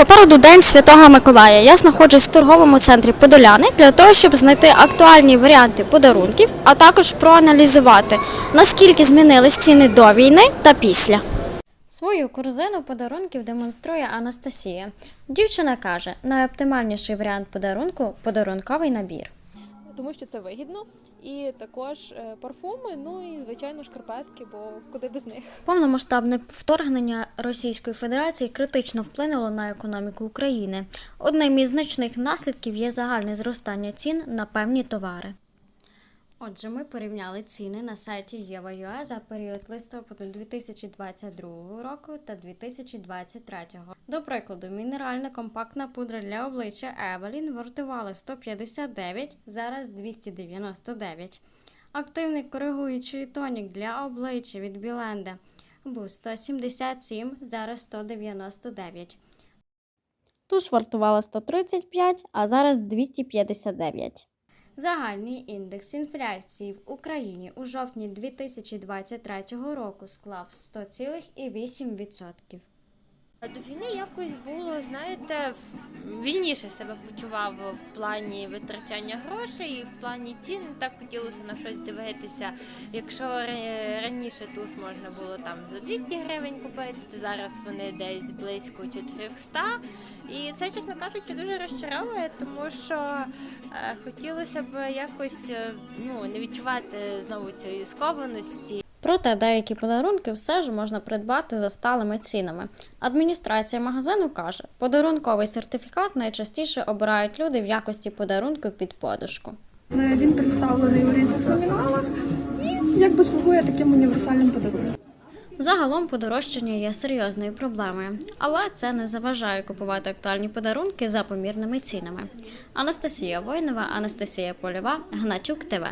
Попереду День Святого Миколая. Я знаходжусь в торговому центрі Подоляни для того, щоб знайти актуальні варіанти подарунків, а також проаналізувати, наскільки змінились ціни до війни та після. Свою корзину подарунків демонструє Анастасія. Дівчина каже, найоптимальніший варіант подарунку подарунковий набір. Тому що це вигідно. І також е, парфуми, ну і звичайно шкарпетки, бо куди без них. Повномасштабне вторгнення Російської Федерації критично вплинуло на економіку України. Одним із значних наслідків є загальне зростання цін на певні товари. Отже, ми порівняли ціни на сайті Єва.ua за період листопада 2022 року та 2023. До прикладу, мінеральна компактна пудра для обличчя Evelyn вартувала 159, зараз 299. Активний коригуючий тонік для обличчя від Біленда був 177, зараз 199. Туш вартувала 135, а зараз 259. Загальний індекс інфляції в Україні у жовтні 2023 року склав 100,8%. До війни якось було, знаєте, вільніше себе почував в плані витрачання грошей, і в плані цін. Так хотілося на щось дивитися. Якщо раніше туш можна було там за 200 гривень купити, то зараз вони десь близько 400. І це, чесно кажучи, дуже розчаровує, тому що е, хотілося б якось е, ну, не відчувати знову цієї скованості. Проте деякі подарунки все ж можна придбати за сталими цінами. Адміністрація магазину каже, подарунковий сертифікат найчастіше обирають люди в якості подарунку під подушку. Е, Він представлений у різних номіналах і якби слугує таким універсальним подарунком. Загалом подорожчання є серйозною проблемою, але це не заважає купувати актуальні подарунки за помірними цінами. Анастасія Войнова, Анастасія Польова, Гначук ТВ.